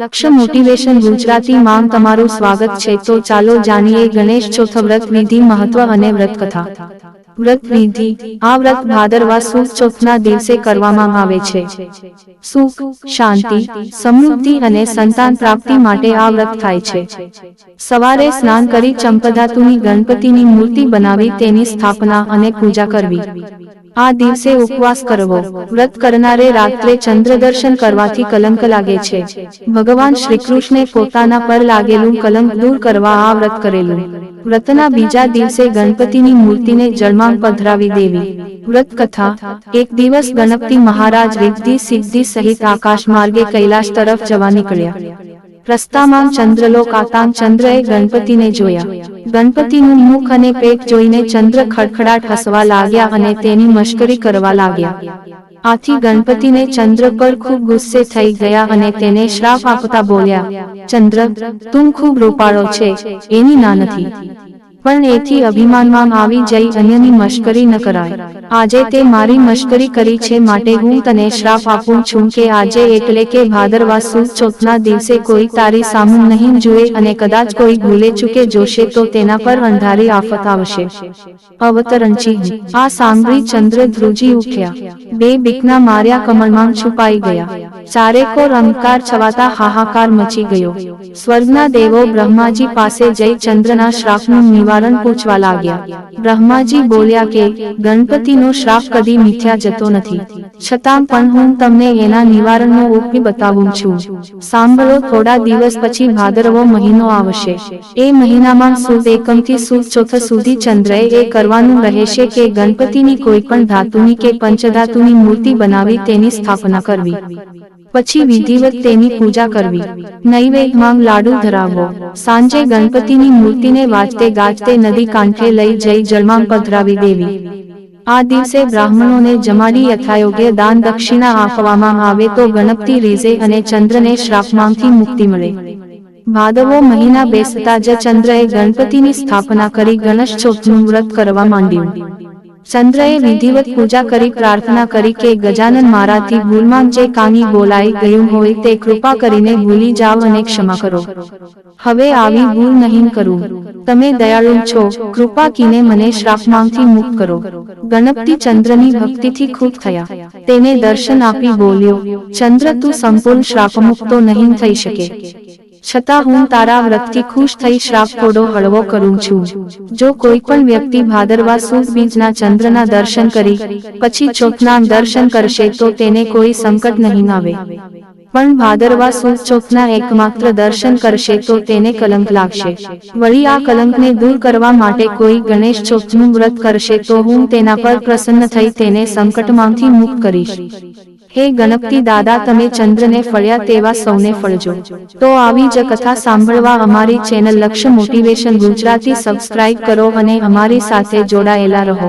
લક્ષ્ય મોટિવેશન ગુજરાતી માં તમારું સ્વાગત છે. તો ચાલો જાણીએ ગણેશ ચોથ વ્રત વિધિ, મહત્વ અને વ્રત કથા વ્રત વિધિ, આ વ્રત ભાદરવા સુદ ચોથના દિવસે કરવામાં આવે છે. સુખ, શાંતિ, સમૃદ્ધિ અને સંતાન પ્રાપ્તિ માટે આ વ્રત થાય છે. સવારે સ્નાન કરી ચંપધાતુની ગણપતિની મૂર્તિ બનાવી તેની સ્થાપના અને પૂજા કરવી. આ દિવસે ઉપવાસ કરવો. વ્રત કરનારે રાત્રે ચંદ્ર દર્શન કરવાથી કલંક લાગે છે. ભગવાન શ્રીકૃષ્ણે પોતાના પર લાગેલું કલંક દૂર કરવા આ વ્રત કરેલું. વ્રતના બીજા દિવસે ગણપતિની મૂર્તિને જળમાં પધરાવી દેવી. વ્રત કથા. એક દિવસ ગણપતિ મહારાજ રિદ્ધિ સિદ્ધિ સહિત આકાશ માર્ગે કૈલાશ તરફ જવા નીકળ્યા. રસ્તામાં ચંદ્રલોક આતાન ચંદ્રએ ગણપતિને જોયા. ગણપતિનું મુખ અને પેટ જોઈને ચંદ્ર ખડખડાટ હસવા લાગ્યા અને તેની મશ્કરી કરવા લાગ્યા. આથી ગણપતિને ચંદ્ર પર ખૂબ ગુસ્સે થઈ ગયા અને તેને શ્રાપ આપતા બોલ્યા, ચંદ્ર, તું ખૂબ રૂપાળો છે, એની ના નથી. પણ એથી અભિમાનમાં આવી જઈ અન્યની મશ્કરી ન કરાય. આજે તે મારી મશ્કરી કરી છે માટે હું તને શ્રાપ આપું છું કે આજે એટલે કે ભાદરવા સુદ ચોથના દિવસે કોઈ તારી સામું નહીં જુએ અને કદાચ કોઈ ભૂલે ચૂકે જોશે તો તેના પર અંધારી આફત આવશે. અવતરણજી આ સાંભળી ચંદ્ર ધ્રુજી ઉઠ્યા. બે બીકના માર્યા કમળમાં છુપાઈ ગયા. ચારેકોર અંધકાર છવાતા હાહાકાર મચી ગયો. સ્વર્ગના દેવો બ્રહ્માજી પાસે જઈ ચંદ્રના શ્રાપનું નિવારણ પૂછવા લાગ્યા. બ્રહ્માજી બોલ્યા કે, ગણપતિનો શ્રાપ કદી મિથ્યા જતો નથી. છતાં પણ હું તમને એના નિવારણનો ઉપાય બતાવું છું. સાંભળો, થોડા દિવસ પછી ભાદરવો મહિનો આવશે. એ મહિનામાં સુદ એકમથી સુદ ચોથ સુધી ચંદ્રએ એ કરવાનું રહેશે કે ગણપતિની કોઈ પણ ધાતુની કે પંચધાતુની મૂર્તિ બનાવી તેની સ્થાપના કરવી. પછી વિધિવત તેની પૂજા કરવી. નૈવેદ્યમાં લાડુ ધરાવવો. સાંજે ગણપતિની મૂર્તિને વાજતે ગાજતે નદી કાંઠે લઈ જઈ જળમાં પધરાવી દેવી. આ દિવસે બ્રાહ્મણોને જમાડી યથાયોગ્ય દાન દક્ષિણા આપવામાં આવે તો ગણપતિ રીઝે અને ચંદ્રને શ્રાપમાંથી મુક્તિ મળે. ભાદવો મહિના બેસતા જ ચંદ્રએ ગણપતિની સ્થાપના કરી ગણેશ ચોથનું વ્રત કરવા માંડ્યું. ચંદ્રએ વિધિવત પૂજા કરી પ્રાર્થના કરી કે ગજાનન મારાથી ભૂલમાં જે કાની બોલાઈ ગયું હોય તે કૃપા કરીને ભૂલી જાઓ અને ક્ષમા કરો. હવે આવી ભૂલ નહીં કરું. તમે દયાળુ છો. કૃપા કીને મને શ્રાપમાંથી મુક્ત કરો. ગણપતિ ચંદ્રની ભક્તિથી ખુશ થયા. તેને દર્શન આપી બોલ્યો. ચંદ્ર તું સંપૂર્ણ શ્રાપમુક્ત નહીં થઈ શકે. છતાં હું તારા વ્રતથી ખુશ થઈ શ્રાપ થોડો હળવો કરું છું. જો કોઈ પણ વ્યક્તિ ભાદરવા સુદ બીજના ચંદ્રના દર્શન કરી પછી ચોથના દર્શન કરશે તો તેને કોઈ સંકટ નહીં આવે. પણ ભાદરવા સુદ ચોથના એકમાત્ર દર્શન કરશે તો તેને કલંક લાગશે. વળી આ કલંકને દૂર કરવા માટે કોઈ ગણેશ ચોથનું વ્રત કરશે તો હું તેના પર પ્રસન્ન થઈ તેને સંકટમાંથી મુક્ત કરીશ. હે ગણપતિ દાદા, તમે ચંદ્રને ફળ્યા તેવા સૌને ફળજો. તો આવી જ કથા સાંભળવા અમારી ચેનલ લક્ષ્ય મોટિવેશન ગુજરાતી સબસ્ક્રાઇબ કરો અને અમારી સાથે જોડાયેલા રહો.